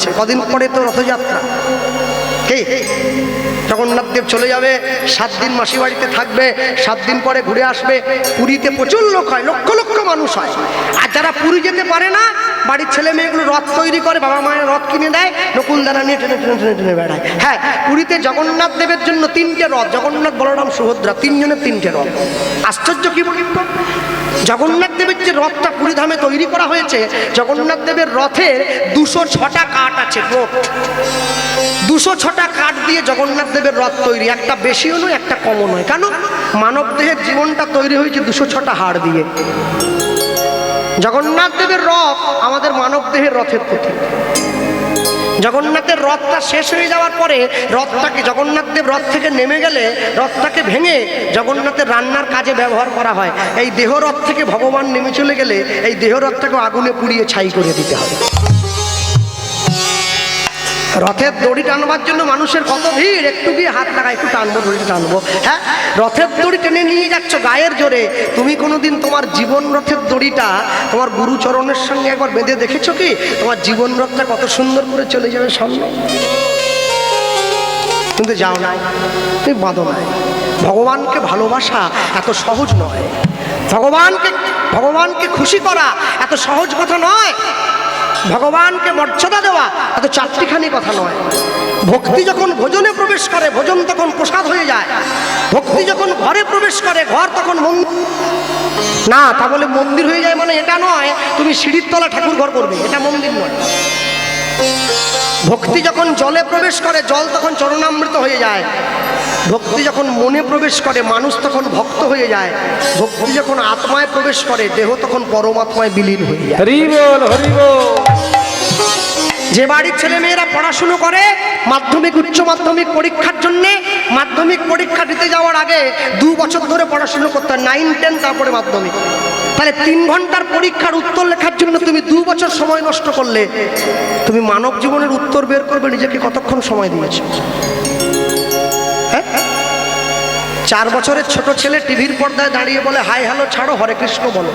হয়েছে কদিন পরে তো রথযাত্রা। কে জগন্নাথ দেব চলে যাবে, সাত দিন মাসি বাড়িতে থাকবে, সাত দিন পরে ঘুরে আসবে। পুরীতে প্রচুর লোক হয়, লক্ষ লক্ষ মানুষ হয়। আর যারা পুরী যেতে পারে না, বাড়ির ছেলে মেয়েগুলো রথ তৈরি করে, বাবা মায়ের রথ কিনে দেয় নকুল দানা নিয়ে টেনে টেনে টেনে টেনে বেড়ায়। হ্যাঁ পুরীতে জগন্নাথ দেবের জন্য তিনটে রথ, জগন্নাথ, বলরাম, সুভদ্রা, তিনজনের তিনটে রথ। আশ্চর্য কি বলি? জগন্নাথ দেবের যে রথটা পুরীধামে তৈরি করা হয়েছে, জগন্নাথ দেবের রথের দুশো ছটা কাঠ আছে, মোট। দুশো ছটা কাঠ দিয়ে জগন্নাথ দেবের রথ তৈরি। একটা বেশিও নয়, একটা কমও নয়। কেন? মানব দেহের জীবনটা তৈরি হয়েছে দুশো ছটা হাড় দিয়ে। জগন্নাথ দেবের রথ আমাদের মানব দেহের রথের প্রতীক। জগন্নাথের রথটা শেষ হয়ে যাওয়ার পরে রথটাকে জগন্নাথ দেব রথ থেকে নেমে গেলে রথটাকে ভেঙে জগন্নাথের রান্নার কাজে ব্যবহার করা হয়। এই দেহ রথ থেকে ভগবান নেমে চলে গেলে এই দেহ রথটাকে আগুনে পুড়িয়ে ছাই করে দিতে হবে। রথের দড়ি টানবার জন্য মানুষের কত ভিড়? একটু গিয়ে হাত লাগা একটু টানবো, দড়ি টানবো। হ্যাঁ? রথের দড়ি টেনে নিয়ে যাচ্ছ গায়ের জোরে। তুমি কোনোদিন তোমার জীবন রথের দড়িটা তোমার গুরুচরণের সঙ্গে একবার বেঁধে দেখেছ কি? তোমার জীবন রথটা কত সুন্দর করে চলে যাবে সামনে। কিন্তু যাও না তুমি বাঁধো না ভগবানকে ভালোবাসা এত সহজ নয়। ভগবানকে ভগবানকে খুশি করা এত সহজ কথা নয়। ভগবানকে মর্যাদা দেওয়া এত চারটিখানি কথা নয়। ভক্তি যখন ভোজনে প্রবেশ করে, ভোজন তখন প্রসাদ হয়ে যায়। ভক্তি যখন ঘরে প্রবেশ করে, ঘর তখন না, তা বলে মন্দির হয়ে যায় মানে এটা নয়, তুমি সিঁড়ির তলা ঠাকুর ঘর করবে, এটা মন্দির নয়। ভক্তি যখন জলে প্রবেশ করে জল তখন চরণামৃত হয়ে যায়। ভক্তি যখন মনে প্রবেশ করে মানুষ তখন ভক্ত হয়ে যায়। ভক্তি যখন আত্মায় প্রবেশ করে দেহ তখন পরমাত্মায় বিলীন হয়ে যায়। হরি বল হরি বল। যে বাড়ির ছেলে মেয়েরা পড়াশুনো করে মাধ্যমিক উচ্চ মাধ্যমিক পরীক্ষার জন্য মাধ্যমিক পরীক্ষা দিতে যাওয়ার আগে দু বছর ধরে পড়াশুনো করতে হয়। নাইন টেন তারপরে মাধ্যমিক। তাহলে তিন ঘণ্টার পরীক্ষার উত্তর লেখার জন্য তুমি দু বছর সময় নষ্ট করলে, তুমি মানব জীবনের উত্তর বের করবে, নিজেকে কতক্ষণ সময় দিয়েছ? হ্যাঁ? চার বছরের ছোট ছেলে টিভির পর্দায় দাঁড়িয়ে বলে, হাই, হ্যালো, ছাড়ো, হরে কৃষ্ণ বলো।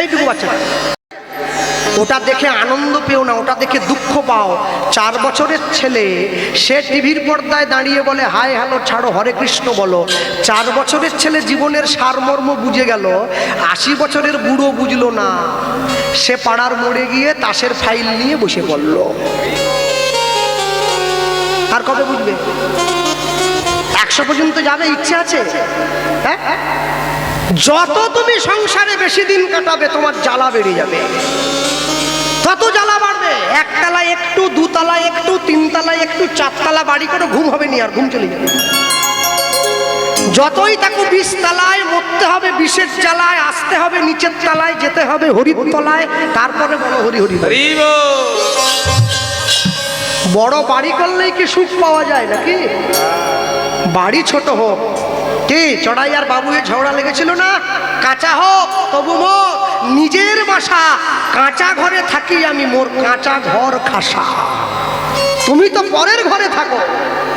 এইটুকু বাচ্চা ওটা দেখে আনন্দ পেও না, ওটা দেখে দুঃখ পাও। চার বছরের ছেলে, সে টিভির পর্দায় দাঁড়িয়ে বলে হাই হ্যালো, ছাড়ো, হরে কৃষ্ণ বলো। চার বছরের ছেলে জীবনের সারমর্ম বুঝে গেল, আশি বছরের বুড়ো বুঝলো না। সে পাড়ার মোড়ে গিয়ে তাসের ফাইল নিয়ে বসে পড়ল। আর কবে বুঝবে? একশো পর্যন্ত যাবে, ইচ্ছে আছে? হ্যাঁ? যত তুমি সংসারে বেশি দিন কাটাবে তোমার জ্বালা বেড়ে যাবে। তত জ্বালা বাড়বে। একতলা একটু দুতলা একটু তিনতলা একটু চারতলা বাড়ি করে ঘুম হবে নি আর ঘুম চলে যাবে। যতই তাকে বিষ তলায় মরতে হবে বিশেষ জ্বালায় আসতে হবে নিচের তলায় যেতে হবে হরির তলায় তারপরে বলো হরি হরি বড় বাড়ি করলেই কি সুখ পাওয়া যায় নাকি? বাড়ি ছোট হোক কি? চড়াই আর বাবুয়ের ঝগড়া লেগেছিল না? কাঁচা হোক, তবু মোর নিজের বাসা, কাঁচা ঘরে থাকি আমি মোর কাঁচা ঘর খাসা। তুমি তো পরের ঘরে থাকো।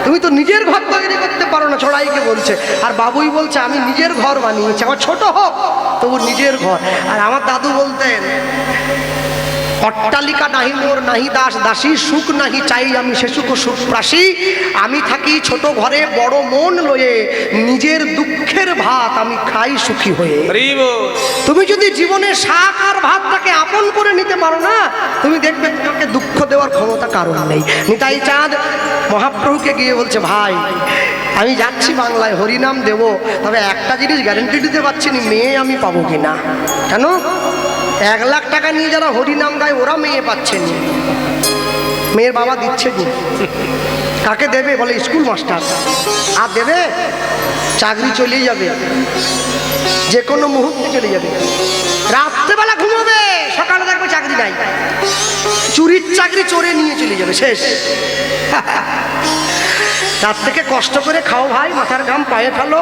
তুমি তো নিজের ঘর তৈরি করতে পারো না, চড়াইকে বলছে। আর বাবুই বলছে, আমি নিজের ঘর বানিয়েছি, আমার ছোট হোক, তবু নিজের ঘর। আর আমার দাদু বলতেন অট্টালিকা নাহি মোর নাহি দাস দাসী সুখ নাহি চাই আমি সে সুখ সুখ প্রাসী আমি থাকি ছোট ঘরে বড় মন লয়ে নিজের দুঃখের ভাত আমি খাই সুখী হয়ে। তুমি যদি জীবনে শাক আর ভাতটাকে আপন করে নিতে পারো না তুমি দেখবে তোমাকে দুঃখ দেওয়ার ক্ষমতা কারণ নেই। নিতাই চাঁদ মহাপ্রভুকে গিয়ে বলছে ভাই আমি যাচ্ছি বাংলায় হরিনাম দেব তবে একটা জিনিস গ্যারেন্টি দিতে পারছি না মেয়ে আমি পাবো কি না কেন? এক লাখ টাকা নিয়ে যারা হরিনাম গায়, ওরা মেয়ে পাচ্ছে না। মেয়ের বাবা দিচ্ছে কাকে দেবে বলে? School master. আর দেবে? চাকরি চলে যাবে। যে কোনো মুহূর্তে চলে যাবে। রাত্রেবেলা ঘুমাবে, সকালে দেখবে চাকরি নাই। চুরির চাকরি চোরে নিয়ে চলে যাবে, শেষ। তার থেকে কষ্ট করে খাও ভাই, মাথার ঘাম, পায়ে ফেলো,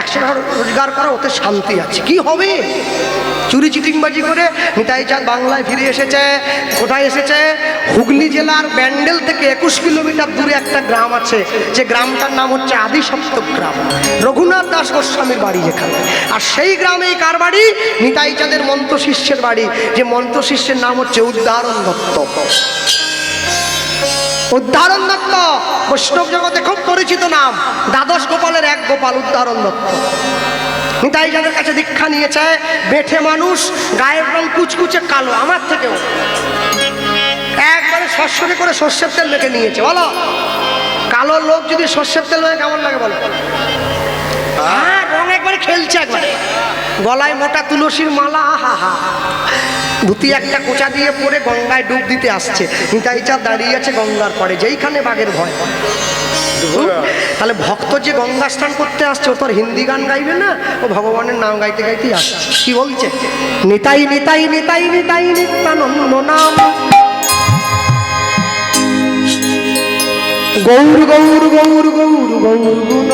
একশো টাকা রোজগার করো, ওতে শান্তি আছে। কি হবে? চুরি চিটিংবাজি করে নিতাই চাঁদ বাংলায় ফিরে এসেছে, কোথায় এসেছে? হুগলি জেলার ব্যান্ডেল থেকে একুশ কিলোমিটার দূরে একটা গ্রাম আছে, যে গ্রামটার নাম হচ্ছে আদি সপ্তক গ্রাম। রঘুনাথ দাস গোস্বামীর বাড়ি যেখানে। আর সেই গ্রামেই কার বাড়ি? নিতাই চাঁদের মন্ত্র শিষ্যের বাড়ি, যে মন্ত্র শিষ্যের নাম হচ্ছে উদ্দারণ দত্ত। উদ্ধারণ দত্ত। বৈষ্ণব জগতে খুব পরিচিত নাম। দ্বাদশ গোপালের এক গোপাল উদ্ধারণ দত্ত। নিতাই যাদের কাছে দীক্ষা নিয়েছে, বেঠে মানুষ, গায়ের রং কুচকুচে কালো, আমার থেকেও। একবারে সরষরে করে সর্ষের তেল মেখে নিয়েছে, বলো? কালো লোক যদি সর্ষের তেল মেখে, কেমন লাগে বলো? হ্যাঁ রং একবারে খেলছে একবারে। গলায় মোটা তুলসীর মালা হা হা ধুতি একটা কোচা দিয়ে পরে গঙ্গায় ডুব দিতে আসছে। নিতাই চাঁদ দাঁড়িয়ে আছে গঙ্গার পরে যেইখানে বাঘের ভয়? তাহলে ভক্ত যে গঙ্গা স্নান করতে আসছে ও তো আর হিন্দি গান গাইবে না? ও ভগবানের নাম গাইতে গাইতেই আসছে। কি বলছে? নিতাই নিতাই নিতাই নিতাই নিত্যানন্দ নাম। গৌর গৌর গৌর গৌর গৌর গুণ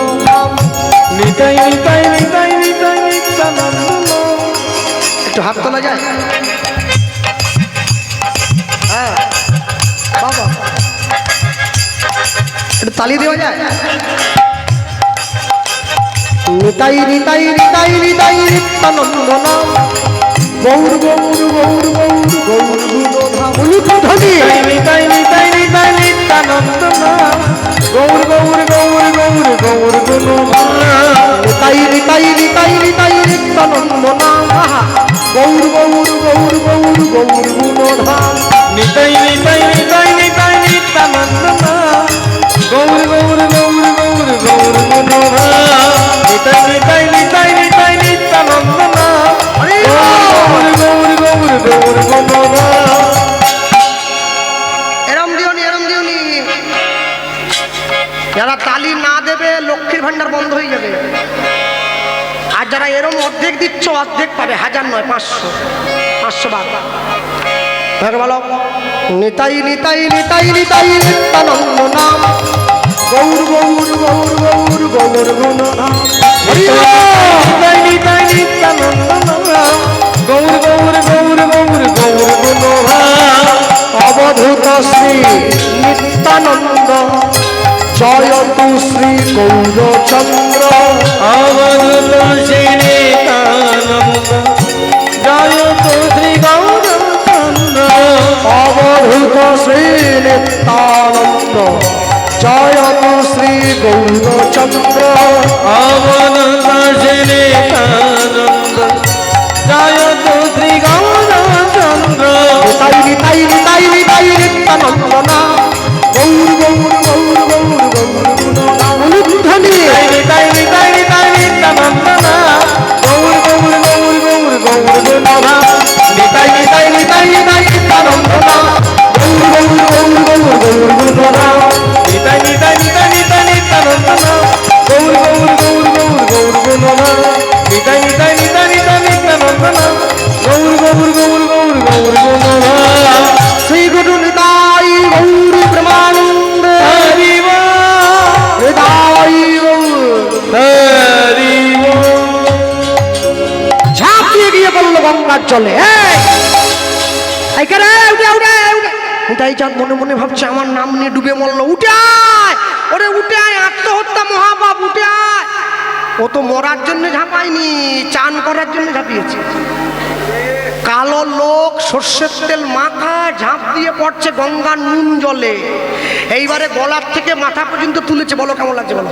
নিতাই নিতাই নিতাই নিতাই নিত্যানন্দ একটু হাত তোলা যায়? হ্যাঁ বাবা একটু তালি দেওয়া যায় নিতাই নিতাই নিতাই নিতাই নিত্যানন্দ নাম গৌর গৌর গৌর গৌর গৌর গুণধাম উলুধ্বনি নিতাই নিতাই নিতাই নিত্যানন্দ নাম গৌর গৌর গৌর গৌর গৌর গুণ নিতাই নিতাই নিতাই নিতাই নিত্যানন্দ নাম। গৌর গৌর গৌর গৌর গৌর গুণধাম গৌর গৌর গৌর গৌর গৌর গুণ এরম দিওনি এরম দিওনি। যারা তালি না দেবে, লক্ষ্মীর ভান্ডার বন্ধ হয়ে যাবে। আর যারা এরম অর্ধেক দিচ্ছ, অর্ধেক পাবে। হাজার নয়, পাঁচশো। পাঁচশো বার। বলো, নিতাই নিতাই নিতাই নিতাই নিত্যানন্দ নাম। গৌর গৌর গৌর গৌর গৌর গুণ নাম। নিতাই নিত্যানন্দ নাম। গৌর গৌর গৌর গৌর গৌর গুণ অবধূত শ্রী নিত্যানন্দ। জয়তু শ্রী গৌরচন্দ্র। নিত্যানন্দ জয়ত শ্রী গৌরচন্দ্র। অবধূত শ্রী নিত্যানন্দ শ্রী গৌরচন্দ্র। তাই তাই তাই তাই নিত্যানন্দ না গৌর গৌর চাঁদ মনে মনে ভাবছে, আমার নাম নিয়ে ডুবে মরলো। উঠে আয়! ওরে উঠে আয়, আত্মহত্যা মহাপাপ, উঠে আয়! ও তো মরার জন্য ঝাঁপায়নি, চান করার জন্য ঝাঁপিয়েছে। কালো লোক সর্ষের তেল মাথা ঝাঁপ দিয়ে পড়ছে গঙ্গার নুন জলে। এইবারে গলার থেকে মাথা পর্যন্ত তুলেছে, বলো কেমন লাগছে বলো?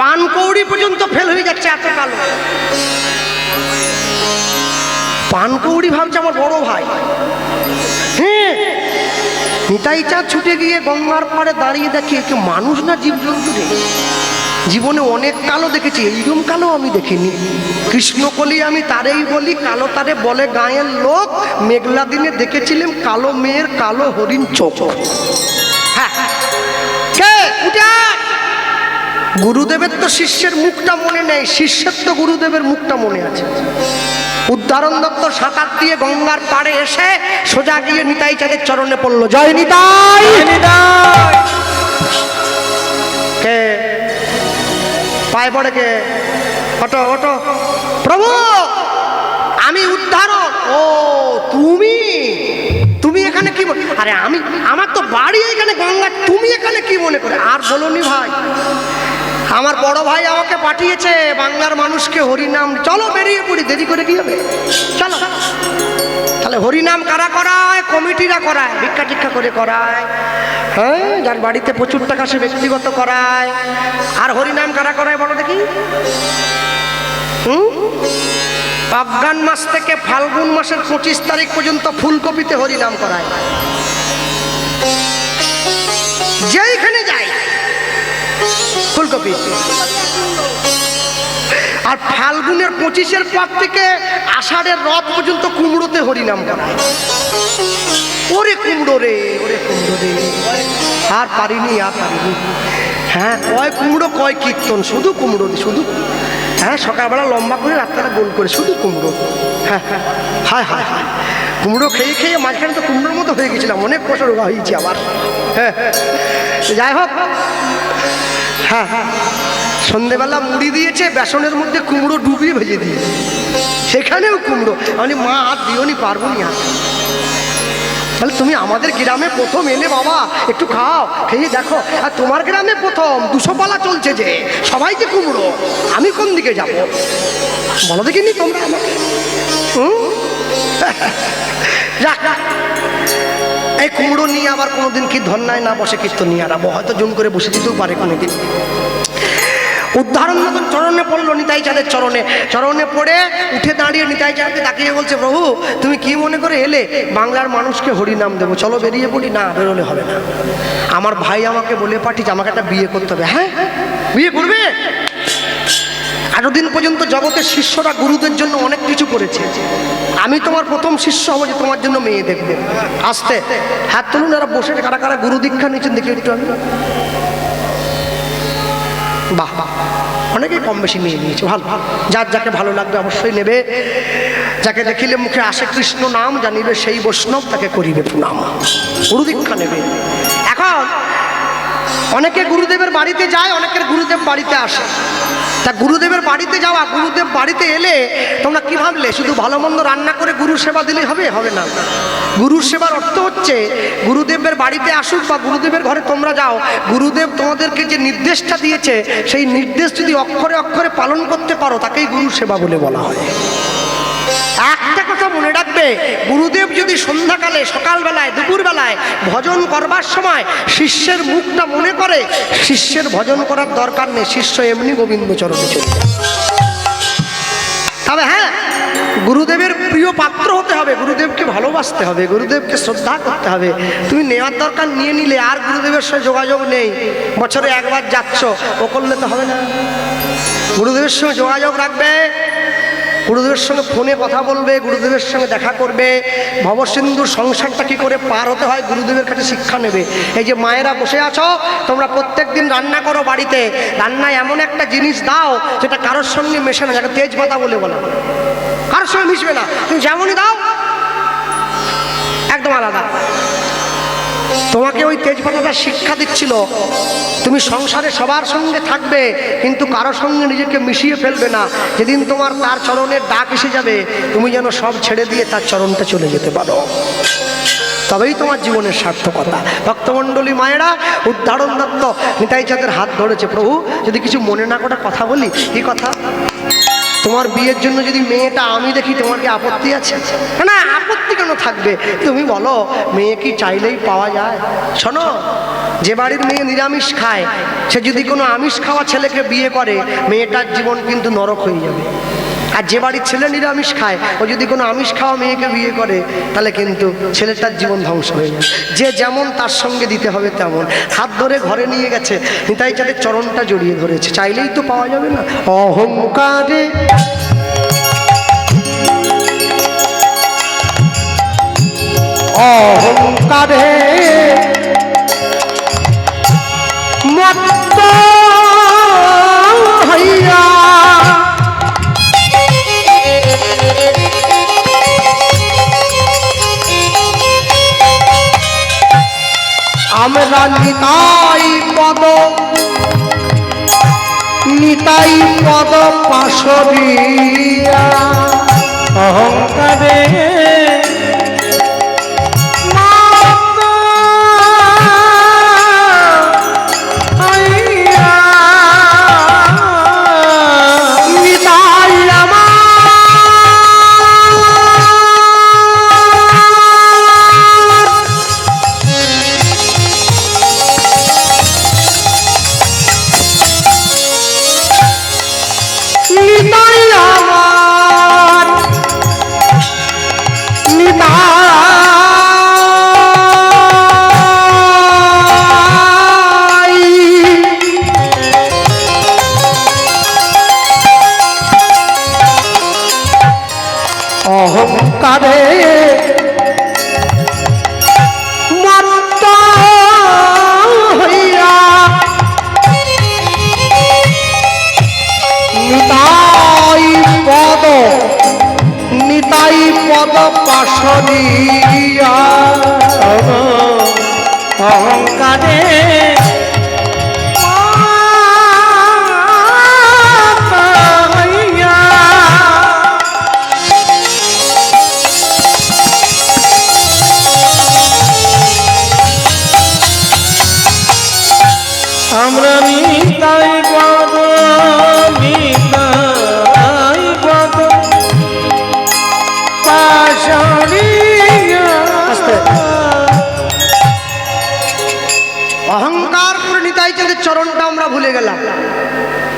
পানকৌড়ি পর্যন্ত ফেল হয়ে যাচ্ছে এত কালো। পানকৌড়ি ভাবছে আমার বড় ভাই। হ্যাঁ নিতাই চাঁদ ছুটে গিয়ে গঙ্গার পাড়ে দাঁড়িয়ে দেখি একে মানুষ না জীবজন্তু রে। জীবনে অনেক কালো দেখেছি, এইরকম কালো আমি দেখিনি। কৃষ্ণকলি আমি তারেই বলি, কালো তারে বলে গায়ের লোক, মেঘলা দিনে দেখেছিলাম কালো মেয়ের কালো হরিণ চোখ। হ্যাঁ। গুরুদেবের তো শিষ্যের মুখটা মনে নেই, শিষ্যের তো গুরুদেবের মুখটা মনে আছে। উদ্ধারণ দত্ত সাঁতার দিয়ে গঙ্গার পাড়ে এসে সোজা গিয়ে নিতাই চাঁদের চরণে পড়ল। জয় নিতাই! কে? পায়ে পড়ে কে? অটো অটো প্রভু আমি উদ্ধারণ ও তুমি? তুমি এখানে কি আরে আমি আমার তো বাড়ি এখানে গঙ্গা তুমি এখানে কি মনে করে? আর বলনি ভাই। আমার বড় ভাই আমাকে পাঠিয়েছে, বাংলার মানুষকে হরিনাম। চলো বেরিয়ে পড়ি, দেরি করে কি হবে? চলো। তাহলে হরিনাম কারা করায়? কমিটিরা করায়, ভিক্ষা টিক্ষা করে করায়। হ্যাঁ যার বাড়িতে প্রচুর টাকা সে ব্যক্তিগত করায়। আর হরিনাম কারা করায় বলো দেখি? হুম? মাস থেকে ফাল্গুন মাসের পঁচিশ তারিখ পর্যন্ত ফুলকপিতে হরিনাম করায়। ফুলকপি। আর ফাল্গুনের পঁচিশের পর থেকে আষাঢ়ের রথ পর্যন্ত কুমড়োতে হরিনাম করায় ওরে কুমড়ো রে, ওরে কুমড়ো রে। আর পারিনি আর পারিনি। হ্যাঁ কয় কুমড়ো, কয় কীর্তন, শুধু কুমড়ো শুধু। হ্যাঁ সকালবেলা লম্বা করে রাত্রেবেলা গোল করে, শুধু কুমড়ো। হ্যাঁ হ্যাঁ হায় হায় হায়। কুমড়ো খেয়ে খেয়ে মাঝখানে তো কুমড়োর মতো হয়ে গেছিলাম, অনেক রোগা হয়েছি আবার হ্যাঁ। যাই হোক হ্যাঁ হ্যাঁ। সন্ধেবেলা মুড়ি দিয়েছে, বেসনের মধ্যে কুমড়ো ডুবিয়ে ভেজে দিয়েছে। সেখানেও কুমড়ো। আমি মা, আর দিওনি পারব নি তাহলে তুমি আমাদের গ্রামে প্রথম এলে বাবা, একটু খাও, খেয়ে দেখো। আর তোমার গ্রামে প্রথম, দুশো পালা চলছে যে, সবাই যে কুমড়ো, আমি কোন দিকে যাব? বলো দেখিনি তোমরা আমাকে। হুম? যাক এই কুমড়ো নিয়ে আবার কোনোদিন কি ধন্যায় না বসে কীর্তন নিয়ে আরাবো হয়তো জুম করে বসে দিতেও পারে কোনোদিন। উদাহরণ মতন চরণে পড়ল নিতাই চাঁদের চরণে চরণে পড়ে উঠে দাঁড়িয়ে নিতাই চাঁদকে তাকিয়ে বলছে, প্রভু, তুমি কি মনে করে এলে? বাংলার মানুষকে হরিনাম দেবো। চলো বেরিয়ে পড়ি। না, বেরোলে হবে না। আমার ভাই আমাকে বলে পাঠিয়েছে, আমাকে একটা বিয়ে করতে হবে। হ্যাঁ? বিয়ে করবে? এতদিন পর্যন্ত জগতের শিষ্যরা গুরুদের জন্য অনেক কিছু করেছে। আমি তোমার প্রথম শিষ্য হব যে তোমার জন্য মেয়ে দেখবে। আসতে। হাত তুলুন এরা বসে কারা কারা গুরু দীক্ষা নিচ্ছেন দেখি একটু আমি বাহ বাহ। অনেকেই কম বেশি নিয়ে নিয়েছে। ভালো ভালো। যার যাকে ভালো লাগবে অবশ্যই নেবে। যাকে দেখিলে মুখে আসে কৃষ্ণ নাম, জানিবে সেই বৈষ্ণব তাকে করিবে প্রণাম। গুরু দীক্ষা নেবে। এখন অনেকে গুরুদেবের বাড়িতে যায়, অনেকের গুরুদেব বাড়িতে আসে। তা গুরুদেবের বাড়িতে যাওয়া, গুরুদেব বাড়িতে এলে তোমরা কি ভাবলে, শুধু ভালো মন্দ রান্না করে গুরু সেবা দিলে হবে? হবে না। গুরুর সেবার অর্থ হচ্ছে, গুরুদেবের বাড়িতে আসুক বা গুরুদেবের ঘরে তোমরা যাও, গুরুদেব তোমাদেরকে যে নির্দেশটা দিয়েছে, সেই নির্দেশ যদি অক্ষরে অক্ষরে পালন করতে পারো, তাকেই গুরু সেবা বলে বলা হয়। একটা মনে রাখবে? গুরুদেব যদি সন্ধ্যাকালে, সকালবেলায়, দুপুরবেলায় ভজন করবার সময় শিষ্যের মুখটা মনে করে, শিষ্যের ভজন করার দরকার নেই। শিষ্য এমনি গোবিন্দ চরণে চলে তবে হ্যাঁ গুরুদেবের প্রিয় পাত্র হতে হবে। গুরুদেবকে ভালোবাসতে হবে, গুরুদেবকে শ্রদ্ধা করতে হবে। তুমি নেওয়ার দরকার নিয়ে নিলে, আর গুরুদেবের সঙ্গে যোগাযোগ নেই। বছরে একবার যাচ্ছ, ও করলে তো হবে না। গুরুদেবের সঙ্গে যোগাযোগ রাখবে। গুরুদেবের সঙ্গে ফোনে কথা বলবে, গুরুদেবের সঙ্গে দেখা করবে। ভবসিন্ধুর সংসারটা কি করে পার হতে হয়, গুরুদেবের কাছে শিক্ষা নেবে। এই যে মায়েরা বসে আছো, তোমরা প্রত্যেক দিন রান্না করো বাড়িতে। রান্নায় এমন একটা জিনিস দাও, যেটা কারোর সঙ্গে মেশে না, যাকে তেজপাতা বলে বলা। কারোর সঙ্গে মিশবে না। তুমি যেমনই দাও, একদম আলাদা। তোমাকে ওই তেজপাতাটা শিক্ষা দিচ্ছিল, তুমি সংসারে সবার সঙ্গে থাকবে, কিন্তু কারোর সঙ্গে নিজেকে মিশিয়ে ফেলবে না। যেদিন তোমার তার চরণের ডাক এসে যাবে, তুমি যেন সব ছেড়ে দিয়ে তার চরণটা চলে যেতে পারো। তবেই তোমার জীবনের সার্থকতা। ভক্তমণ্ডলী মায়েরা, উদ্ধারণ দত্ত, নিতাই চাঁদের হাত ধরেছে। প্রভু, যদি কিছু মনে না করে কথা বলি, কি কথা? তোমার বিয়ের জন্য যদি মেয়েটা, আমি দেখি তোমার কি আপত্তি আছে? না, আপত্তি কেন থাকবে? তুমি বলো, মেয়ে কি চাইলেই পাওয়া যায়? শোনো, যে বাড়ির মেয়ে নিরামিষ খায়, সে যদি কোনো আমিষ খাওয়া ছেলেকে বিয়ে করে, মেয়েটার জীবন কিন্তু নরক হয়ে যাবে। আর যে বাড়ির ছেলে নিরামিষ খায়, ও যদি কোনো আমিষ খাওয়া মেয়েকে বিয়ে করে, তাহলে কিন্তু ছেলেটার জীবন ধ্বংস হয়ে যায় যে যেমন তার সঙ্গে দিতে হবে তেমন। হাত ধরে ঘরে নিয়ে গেছে, নিতাই চাঁদের চরণটা জড়িয়ে ধরেছে। চাইলেই তো পাওয়া যাবে না। অহংকারে। অহংকারে। মত্ত হইয়া আমরা নিতাই পদ নিতাই পদ পাশবিয়া। অহংকারে কাঁদে। নিতাই পদ পাশনিয়া অহংকারে